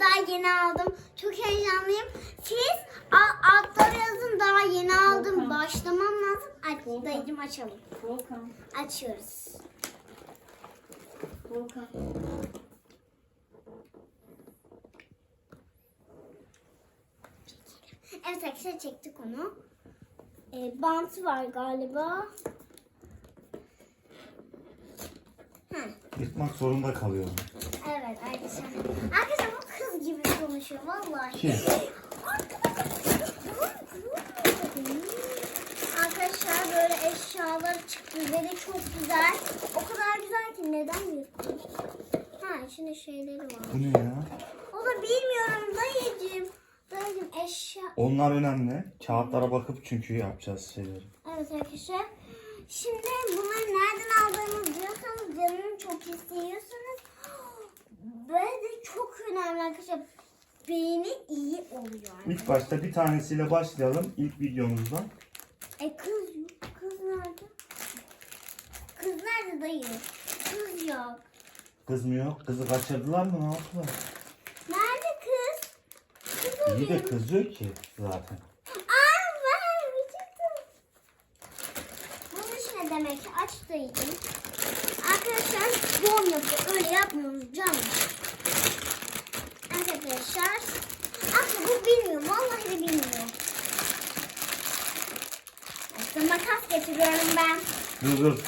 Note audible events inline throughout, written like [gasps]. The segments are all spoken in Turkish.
daha yeni aldım. Çok heyecanlıyım. Siz altlara yazın daha yeni aldım. Volkan. Başlamam lazım. Aç, Volkan. dayıcım açalım. Volkan. Açıyoruz. Volkan. Evet arkadaşlar çektik onu. Ee, bantı var galiba. Heh. Yırtmak zorunda kalıyorum. Evet arkadaşlar. Arkadaşlar vallahi. Kim? Arkadaşlar böyle eşyalar çıktı ve de çok güzel. O kadar güzel ki neden yırttın? Ha içinde şeyleri var. Bu ne ya? O da bilmiyorum dayıcığım. Dayıcığım eşya. Onlar önemli. Kağıtlara bakıp çünkü yapacağız şeyleri. Evet arkadaşlar. Şimdi bunları nereden aldığınızı diyorsanız canını çok istiyorsanız böyle [gasps] de çok önemli arkadaşlar. Beyni iyi oluyor. İlk başta bir tanesiyle başlayalım ilk videomuzdan. E kız yok. Kız nerede? Kız nerede dayı? Kız yok. Kız mı yok? Kızı kaçırdılar mı? Ne yaptılar? Nerede kız? Kız İyi de arıyorum. kız yok ki zaten. Aa var bir çıktı. Bunun için ne demek? Aç dayıcım. Arkadaşlar bom yapıyor. Öyle yapmıyoruz canım. Evet arkadaşlar. Aslında bu bilmiyor. Vallahi de bilmiyor. İşte makas getiriyorum ben. Dur dur.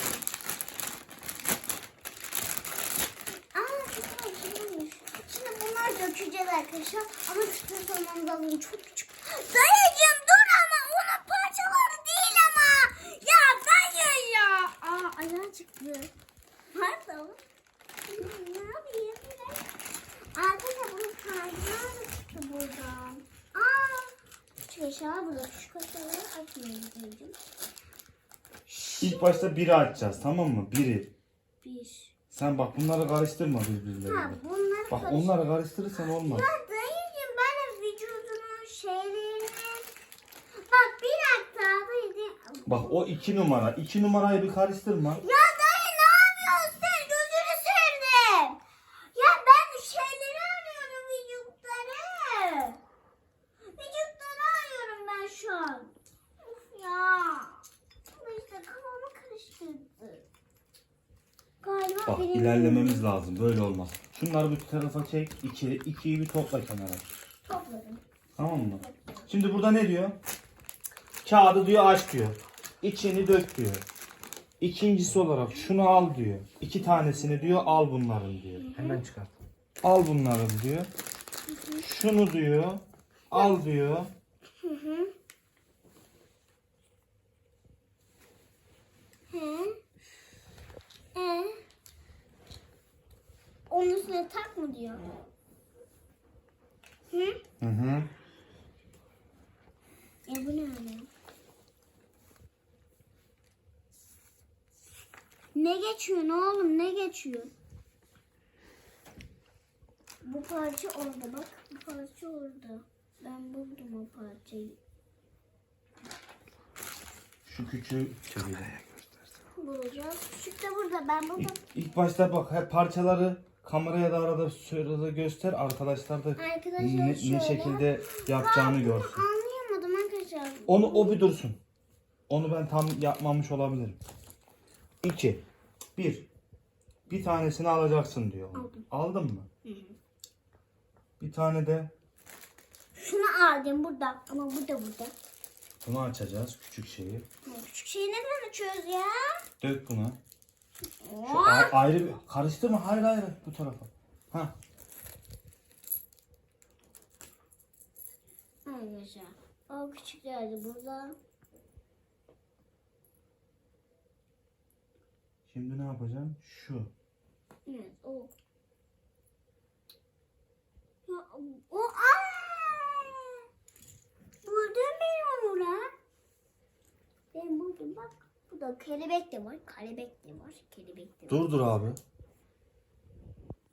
Aa çok acılıymış. Şimdi bunlar dökeceğiz arkadaşlar. Ama küçük sormamız lazım. Çok küçük. Dayıcım dur ama onun parçaları değil ama. Ya dayı ya. Aa ayağı çıktı. O? Ne yapayım? Arkadaşlar bunun da çıktı buradan. Eşyalar burada. Küçük eşyaları açmıyoruz dayıcım. İlk başta biri açacağız tamam mı? Biri. Bir. Sen bak bunları karıştırma Ha birbirleriyle. bunları Bak karış- onları karıştırırsan olmaz. Ya dayıcım ben vücudunun şeylerini... Bak bir dakika. Bak o iki numara. İki numarayı bir karıştırma. Ya dayı ne yapıyorsun sen? Gözünü sevdim. Ya ben şeyleri arıyorum vücutları. Vücutları arıyorum ben şu an. Of ya. Bu işte kafamı karıştırdı. Galiba Bak benim- ilerlememiz lazım. Böyle olmaz. Şunları bir tarafa çek. İki, ikiyi bir topla kenara. Topladım. Tamam mı? Şimdi burada ne diyor? Kağıdı diyor aç diyor. İçini dök diyor. İkincisi olarak şunu al diyor. İki tanesini diyor al bunların diyor. Hemen çıkart. Al bunların diyor. Şunu diyor. Al diyor. Hı hı. He. E. Onun mı diyor? Hı? Hı hı. E bu ne öyle? Ne geçiyor ne oğlum ne geçiyor? Bu parça orada bak. Bu parça orada. Ben buldum o parçayı. Şu küçüğü çekelim. Bulacağız. Küçük de burada. Ben buldum. İlk, ilk başta bak hep parçaları kameraya da arada sırada göster. Arkadaşlar da Arkadaşlar ne, ne şöyle. şekilde yapacağını görsün. Anlayamadım arkadaşlar. Onu o bir dursun. Onu ben tam yapmamış olabilirim. İki. Bir. Bir tanesini alacaksın diyor. Aldım. Aldın mı? Bir tane de Şunu aldım burada. Ama bu da burada. bunu açacağız. Küçük şeyi. Küçük şeyi neden açıyoruz ya? Dök bunu. Şu a- ayrı bir karıştırma. Hayır hayır bu tarafa. Ha. Arkadaşlar. O küçüklerdi burada. Şimdi ne yapacağım? Şu. Evet o. Ya, o aa! Buldum ben onu lan. Ben buldum bak. Bu da kelebek de var. Kelebek de var. Kelebek de var. Dur dur abi.